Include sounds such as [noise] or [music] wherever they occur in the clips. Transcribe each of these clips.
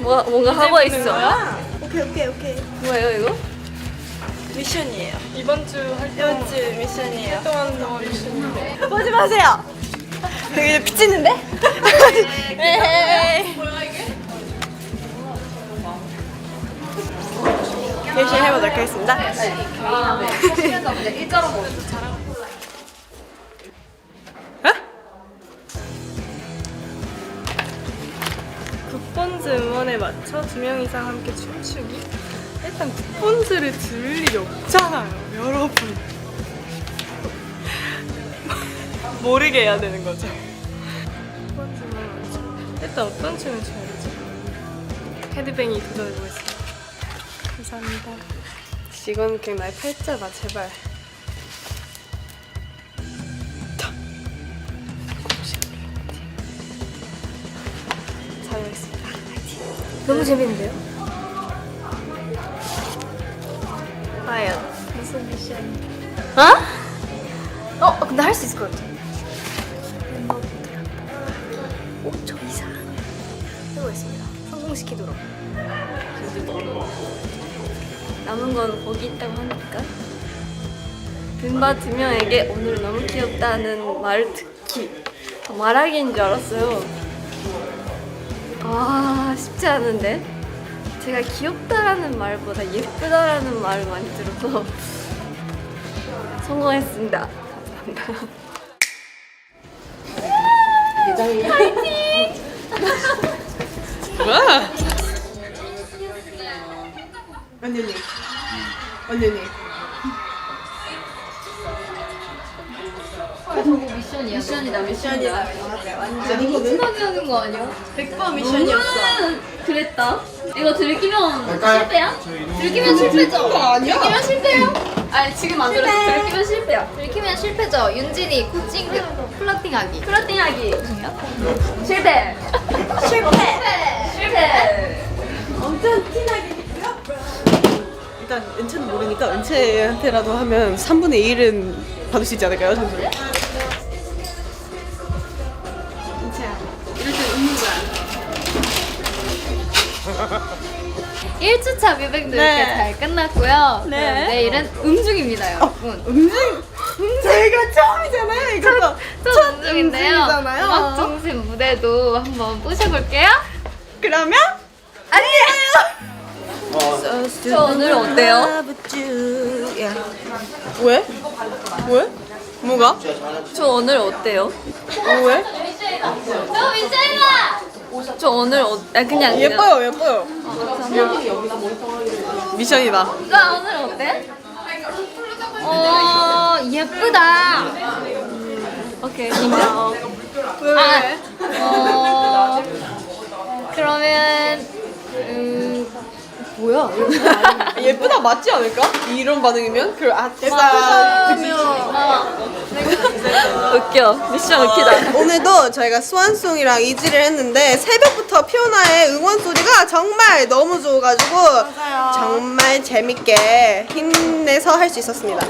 뭐 뭔가 하고 있어. 오케이 오케이 오케이 뭐예요 이거? 미션이에요 이번 주 활동 이번 주 미션이에요 동안 동안 미션인데 보지 마세요 되게 비치는데? 열심히 해보도록 하겠습니다 국본즈 음원에 맞춰 두 명 이상 함께 춤추기? 일단 국본즈를 들을 일이 없잖아요, 여러분. [laughs] 모르게 해야 되는 거죠. 국본즈 음원에 맞춰. 일단 어떤 춤을 춰야 되지? 헤드뱅이 도전해보겠습니다. 감사합니다. 이건 그냥 나의 팔자다, 제발. 잘하겠습니다. 너무 재밌는데요? 과연. 무슨 미션? 어? 어 근데 할 수 있을 것 같아. 멤버분들 5초 이상 해보겠습니다. 성공시키도록. 남은 건 거기 있다고 하니까. 멤버 두 명에게 오늘 너무 귀엽다는 말을 듣기. 말하기인 줄 알았어요. 아 쉽지 않은데. 제가 귀엽다라는 말보다 예쁘다라는 말을 많이 들어서 성공했습니다. 감사합니다. 뭐야? 언니 언니 언니 미션이다 미션이다. 완전 이거는 신나게 하는 거 아니야? 100번 미션이었어 그랬다. 이거 들키면 갈까요? 실패야? 들키면 실패죠? 아니야 들키면 실패요? 아니 지금 안 들었어. 들키면 실패야. 들키면 실패죠. 윤진이 코칭 플러팅하기. 플러팅하기. 실패. 실패. 실패. 엄청 티나게 일단 은채는 모르니까 은채한테라도 하면 3분의 1은 받을 수 있지 않을까요 점수? 은 1주차 뮤직도 네. 이렇게 잘 끝났고요. 네. 그럼 내일은 음중입니다, 여러분. 음중 저희가 처음이잖아요 이거 첫 음중인데요. 음중이잖아요. 음악 중심 무대도 한번 보셔볼게요. 그러면 안녕 저 오늘 어때요? 왜? 왜? 뭐가? 저 오늘 어때요? 어, 왜? 저 미션이다! 저 오늘 어, 아, 그냥 예뻐요 예뻐요 미션이다 나 오늘 어때? 어 예쁘다. 오케이 인정. 왜 왜? 어 그러면 음 뭐야? 예쁘다 맞지 않을까? 이런 반응이면? 그 아, 일단 [laughs] 웃겨. 미션 웃기다. 오늘도 저희가 스완송이랑 이지를 했는데 새벽부터 피오나의 응원 소리가 정말 너무 좋아가지고 정말 재밌게 힘내서 할 수 있었습니다.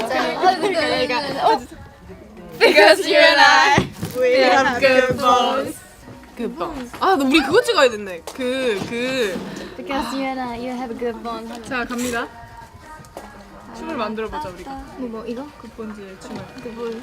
Because you and I. We have good bones. good bones. 아, 너 우리 그거 찍어야 된대. 그, 그. Because you and I, you have a good bond. 자, 갑니다. 춤을 만들어보자, 우리가. 뭐, 뭐 이거? 국본즈의 춤을. 그분.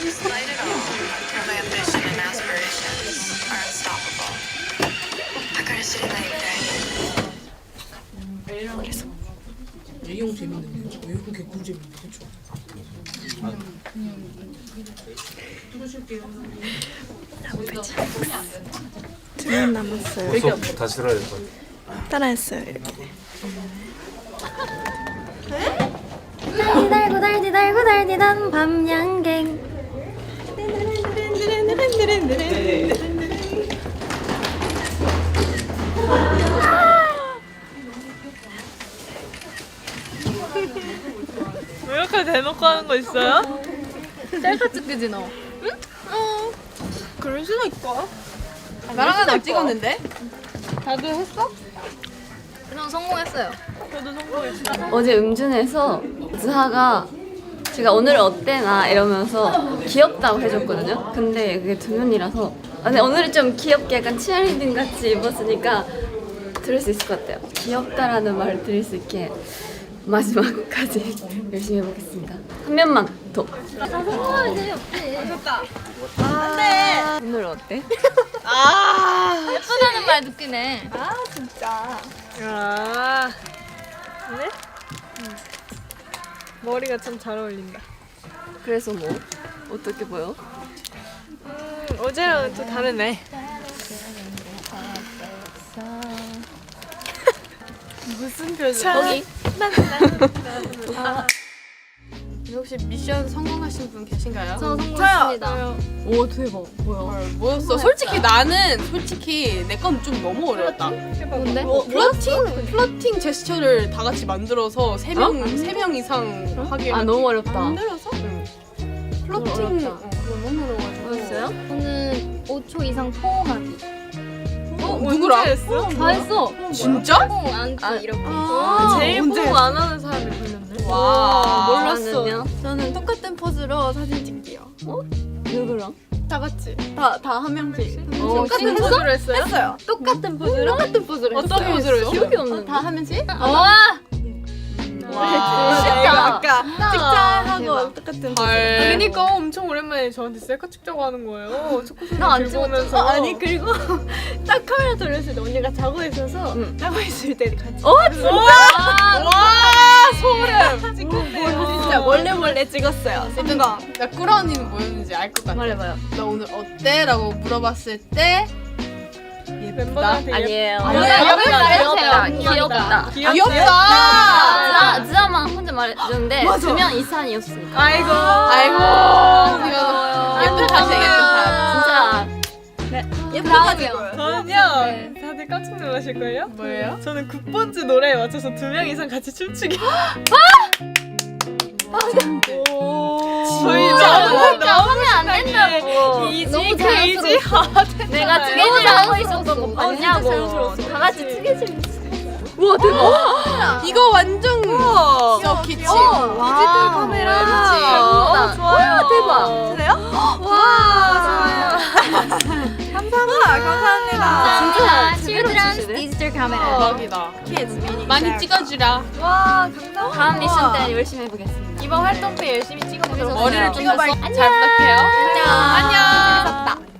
Despite it all, her ambition and aspirations are unstoppable. 바카르시를 나입대. 이형 재밌는데 외국 개꿀 재밌는데 그쵸? 두명 남았어요. 벌써 다 싫어요. 빨리. 따라했어요, 이렇게. 달디던 밤양갱 왜 이렇게 대놓고 하는 거 있어요? 셀카 찍기지 너 그럴 수도 있고. 나랑은 안 찍었는데? 다들 했어? 그럼 성공했어요. 어제 음준에서ズ하가 제가 오늘 어때나 이러면서 귀엽다고 해줬거든요. 근데 그게 두 면이라서 아, 근데 오늘은 좀 귀엽게 약간 치어리딩 같이 입었으니까 들을 수 있을 것 같아요. 귀엽다라는 말을 들을 수 있게 마지막까지 [laughs] 열심히 해보겠습니다. 한 면만 더. 성공하면 재미없지 오늘 어때? [laughs] 예쁘다는 말 듣긴 해 아, 네? 음. 머리가 참 잘 어울린다. 그래서 뭐 어떻게 보여? 음, 어제랑은 또 다르네. 무슨 표정? 거기 혹시 미션 성공하신 분 계신가요? 저 성공했습니다 오 대박 뭐야? 헐, 뭐였어? 솔직히 나는 솔직히 내 건 좀 너무 어려웠다. 뭔데? 어, 플러팅 플러팅 제스처를 다 같이 만들어서 세명세명 이상 하기로 아 너무 어렵다. 만들어서 응. 플러팅 어렵다. 어, 그거 너무 어려워가지고? 저는 5초 이상 포옹하기 어, 누구랑? 했어? 다 했어 진짜? 포옹 안기 아, 이렇게 아, 제일 언제 포옹 안 하는 사람이 걸렸네. 와 몰랐어. 저는 똑같은 포즈로 사진 찍기요. 누구랑? 다 같이. 다, 다 한 명씩. 똑같은 포즈로 했어요? 했어요. 똑같은 포즈로? 똑같은 포즈로 어떤 했어요. 포즈로 했어? 기억이 없는데. 다 한 명씩? 와 쉽다. 아까 찍자 하고 똑같은 포즈. 헐. 그니까 엄청 오랜만에 저한테 셀카 찍자고 하는 거예요. 초코송이 나안 들고 오면서. 어, 아니 그리고 [laughs] 딱 카메라 돌렸을 때 언니가 자고 있어서 응. 자고 있을 때 같이 어 진짜? 와 소름. 진짜 몰래 몰래 찍었어요. 어떤 나 꾸라 언니는 뭐였는지 알 것 같아 말해봐요. 나 오늘 어때? 라고 물어봤을 때 멤버들한테 아니에요. 아니야, 여기 말해주세요. 귀엽다. 귀엽다. 귀엽다. 즈아 즈아만 혼자 말해줬는데 두명 이상이었으니까. 아이고. 아이고. 예쁜 탓이야 예쁜 진짜. 예뻐가지고요. 저는요. 다들 깜짝 놀라실걸요? 탓 뭐예요? 저는 9번째 노래에 맞춰서 두 명 이상 같이 춤추기. 저희 진짜. 하면 안 된다고. 이지 너무 크레이지 내가 너무 뜨개질 하고 자연스러웠어. 있었던 거 아, 진짜 봤냐고. 자연스러웠어. 다 같이 뜨개질. 우와 대박. 이거 완전 저 기침. 디지털 카메라. 어, 좋아요. 대박. 감사합니다. 제대로 칠드런스 치시네. 디지털 카메라 대박이다. 많이 찍어주라. 다음 미션 때 열심히 해보겠습니다. 이번 활동 때 열심히 찍어보도록 머리를 할게요. 좀더잘 부탁해요. 안녕. 안녕